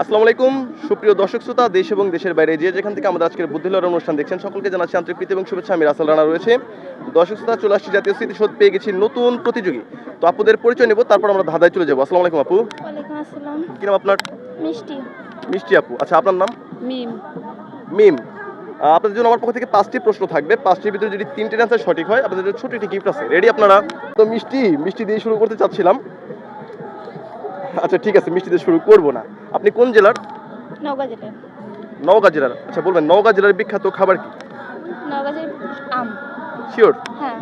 আসসালামু আলাইকুম। সুপ্রিয় দর্শক শ্রোতা দেশ এবং দেশের বাইরে যে যেখান থেকে আমাদের আজকের বুদ্ধি লড়ার অনুষ্ঠান দেখছেন সকলকে জানাচ্ছি আন্তরিক প্রীতি এবং শুভেচ্ছা। আমি রাসেল রানা রয়েছে। দর্শক শ্রোতা চলে আসছি জাতীয় স্মৃতিসৌধ পেয়ে গেছি নতুন প্রতিযোগী। তো আপুদের পরিচয় নেব তারপর আমরা ধাঁধায় চলে যাব। আসসালামু আলাইকুম আপু। কি নাম আপনার? মিষ্টি। মিষ্টি আপু। আচ্ছা আপনার নাম? মিম। মিম। আপনাদের জন্য আমার পক্ষ থেকে পাঁচটি প্রশ্ন থাকবে। পাঁচটির ভিতরে যদি তিনটে অ্যান্সার সঠিক হয় আপনাদের জন্য ছোট একটি গিফট আছে। রেডি আপনারা? তো মিষ্টি মিষ্টি দিয়ে শুরু করতে চাচ্ছিলাম। আচ্ছা ঠিক আছে মিষ্টি দিয়ে শুরু করব না। আপনি কোন জেলার? নওগাঁ জেলার নওগাঁ জেলার। আচ্ছা বলবেন নওগাঁ জেলার বিখ্যাত খাবার কি? নওগাঁ আম। শিওর হ্যাঁ।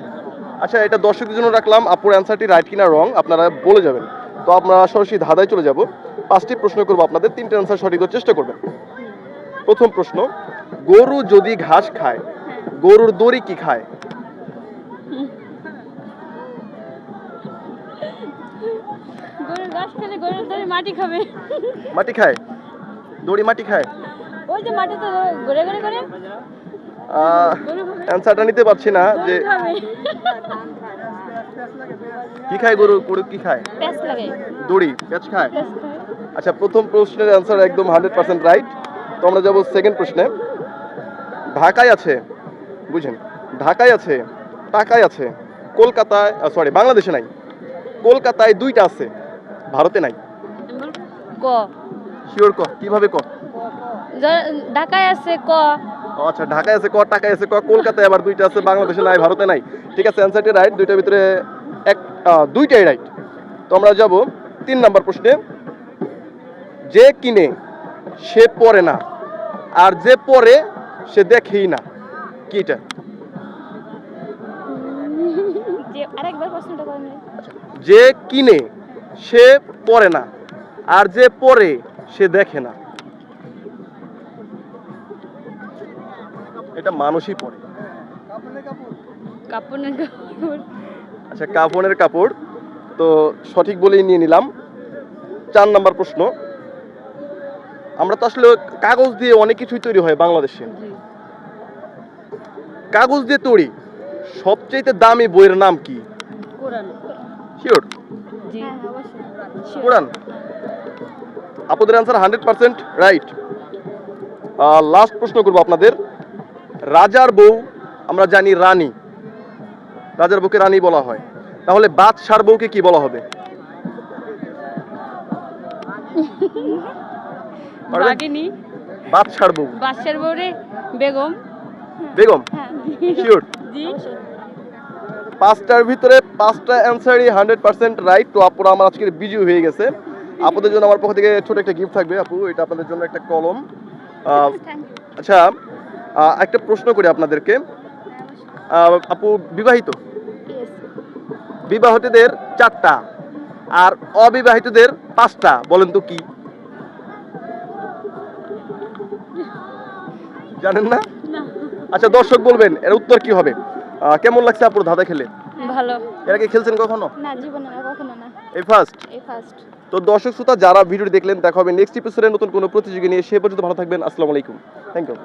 আচ্ছা এটা দর্শকদের জন্য রাখলাম। আপুর অ্যান্সারটি রাইট কিনা রং আপনারা বলে যাবেন। তো আপনারা সরাসরি ধাঁধায় চলে যাব। পাঁচটি প্রশ্ন করব আপনাদের তিনটে অ্যান্সার সঠিক চেষ্টা করবেন। প্রথম প্রশ্ন গরু যদি ঘাস খায় গরুর দড়ি কি খায়? গরুর ঘাস খেলে গরুর ধরে মাটি খাবে। মাটি খায়? দড়ি মাটি খায়? ওই যে মাটি তো ঘুরে ঘুরে করে। অ্যান্সারটা নিতে পারছি না যে কি খায় গরু? গরু কি খায়? দড়ি খায়? খায়। আচ্ছা প্রথম প্রশ্নের অ্যান্সার একদম হান্ড্রেড পার্সেন্ট রাইট তো আমরা যাব সেকেন্ড প্রশ্নে। ঢাকায় আছে বুঝেন ঢাকায় আছে টাকায় আছে কলকাতায় সরি বাংলাদেশে নাই। কলকাতায় দুইটা আছে ভারতে নাই। ক? শিওর ক। কীভাবে ক? ঢাকায় আছে ক। আচ্ছা ঢাকায় আছে ক টাকায় আছে ক কলকাতায় আবার দুইটা আছে বাংলাদেশে নাই ভারতে নাই। ঠিক আছে অ্যান্সারটি রাইট দুইটার ভিতরে এক দুইটাই রাইট তো আমরা যাব তিন নাম্বার প্রশ্নে। যে কিনে সে পড়ে না। আর যে পড়ে সে দেখেই না। কি এটা? যে আরেকবার প্রশ্নটা করেন যে কিনে সে পড়ে না আর যে পড়ে সে দেখে না। এটা মানুষই পড়ে কাপড়ের কাপড়। আচ্ছা কাপড়ের কাপড়। তো সঠিক বলেই নিয়ে নিলাম। চার নাম্বার প্রশ্ন। আমরা তো আসলে কাগজ দিয়ে অনেক কিছুই তৈরি হয় বাংলাদেশে। কাগজ দিয়ে তৈরি। সবচেয়ে দামি বইয়ের নাম কি? শিওর হ্যাঁ কোরআন। আপনাদের answer hundred percent right last প্রশ্ন করব আপনাদের। রাজার বউ আমরা জানি রানী। রাজার বউকে রানী বলা হয়। তাহলে বাদশার বউকে কি বলা হবে? বাগিনী বাদশার বউ। বাদশার বউরে বেগম। বেগম? হ্যাঁ। শিওর জি পাঁচটার ভিতরে পাঁচটা অ্যান্সারই হান্ড্রেড পার্সেন্ট রাইট তো আপুরা আমার আজকের বিজু হয়ে গেছে। আপনাদের জন্য আমার পক্ষ থেকে ছোট একটা গিফট থাকবে আপু এটা আপনাদের জন্য একটা কলম। আচ্ছা একটা প্রশ্ন করি আপনাদেরকে। আপু বিবাহিত? বিবাহিতদের চারটা আর অবিবাহিতদের পাঁচটা বলেন তো কি? জানেন না? আচ্ছা দর্শক বলবেন এর উত্তর কি হবে? কেমন লাগছে আপুর ধাঁধা খেলে? ভালো। এর আগে খেলছেন কখনো? না জীবনে না কখনো না। এই ফার্স্ট এই ফার্স্ট তো দর্শক শ্রোতা যারা ভিডিও দেখলেন দেখা হবে নেক্সট এপিসোডে নতুন কোনো প্রতিযোগী নিয়ে। সে পর্যন্ত ভালো থাকবেন আসসালামু আলাইকুম। Thank you